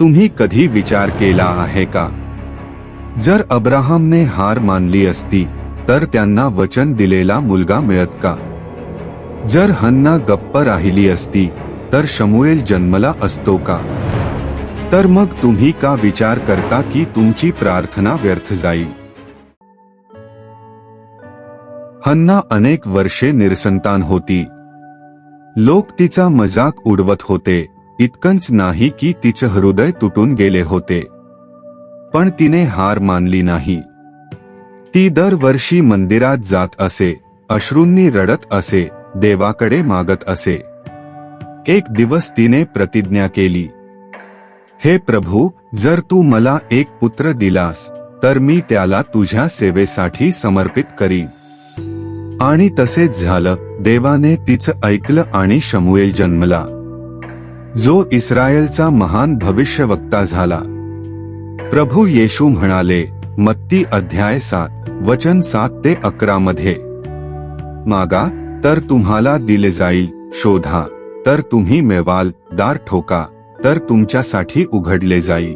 तुम्ही कधी विचार केला आहे का? जर अब्राहमने हार मानली असती तर त्यांना वचन दिलेला मुलगा मिळत का? जर हन्ना गप्प राहिली असती तर शमुएल जन्मला असतो का? तर मग तुम्ही का विचार करता की तुमची प्रार्थना व्यर्थ जाईल हन्ना अनेक वर्षे निरसंतान होती. लोक तिचा मजाक उडवत होते. इतकंच नाही की तिचं हृदय तुटून गेले होते. पण तिने हार मानली नाही. ती दरवर्षी मंदिरात जात असे अश्रूंनी रडत असे देवाकडे मागत असे. एक दिवस तिने प्रतिज्ञा केली. हे प्रभू जर तू मला एक पुत्र दिलास तर मी त्याला तुझ्या सेवेसाठी समर्पित करीन. आणि तसेच झालं. देवाने तिचं ऐकलं आणि शमुएल जन्मला. जो इस्रायलचा महान भविष्यवक्ता झाला. प्रभू येशू म्हणाले मत्ती अध्याय सात वचन सात ते अकरा मध्ये. मागा तर तुम्हाला दिले जाईल शोधा तर तुम्ही मेवाल दार ठोका तर तुमच्यासाठी उघडले जाईल.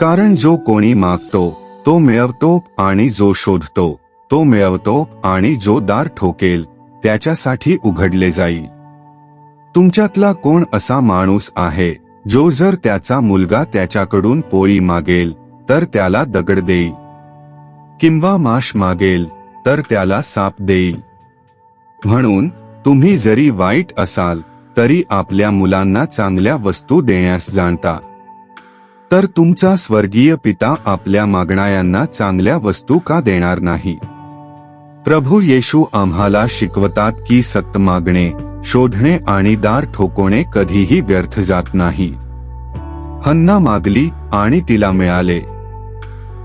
कारण जो कोणी मागतो तो मिळवतो आणि जो शोधतो तो मिळवतो आणि जो दार ठोकेल त्याच्यासाठी उघडले जाईल. तुमच्यातला कोण असा माणूस आहे जो जर त्याचा मुलगा त्याच्याकडून पोळी मागेल तर त्याला दगड देईल. किंवा माश मागेल तर त्याला साप देईल. म्हणून तुम्ही जरी वाईट असाल तरी आपल्या मुलांना चांगल्या वस्तू देण्यास जाणता. तर तुमचा स्वर्गीय पिता आपल्या मागणायांना चांगल्या वस्तू का देणार नाही? प्रभू येशू आम्हाला शिकवतात की सत्य मागणे शोधणे आणि दार ठोकवणे कधीही व्यर्थ जात नाही. हन्ना मागली आणि तिला मिळाले.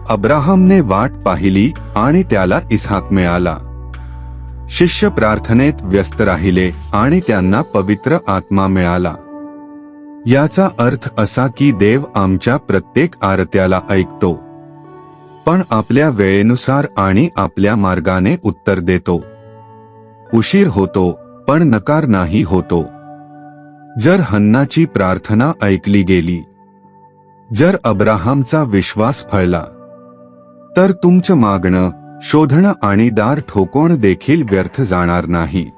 अब्राहमने वाट पाहिली आणि त्याला इसहाक मिळाला. शिष्य प्रार्थनेत व्यस्त राहिले आणि त्यांना पवित्र आत्मा मिळाला. याचा अर्थ असा की देव आमच्या प्रत्येक आरत्याला ऐकतो. पण आपल्या वेळेनुसार आणि आपल्या मार्गाने उत्तर देतो. उशीर होतो पण नकार नाही होतो. जर हन्नाची प्रार्थना ऐकली गेली जर अब्राहामचा विश्वास फळला तर तुमचं मागणं शोधणं आणि दार ठोकोण देखील व्यर्थ जाणार नाही.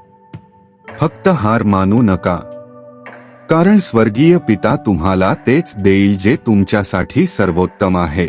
फक्त हार मानू नका. कारण स्वर्गीय पिता तुम्हाला तेच देईल जे तुमच्यासाठी सर्वोत्तम आहे.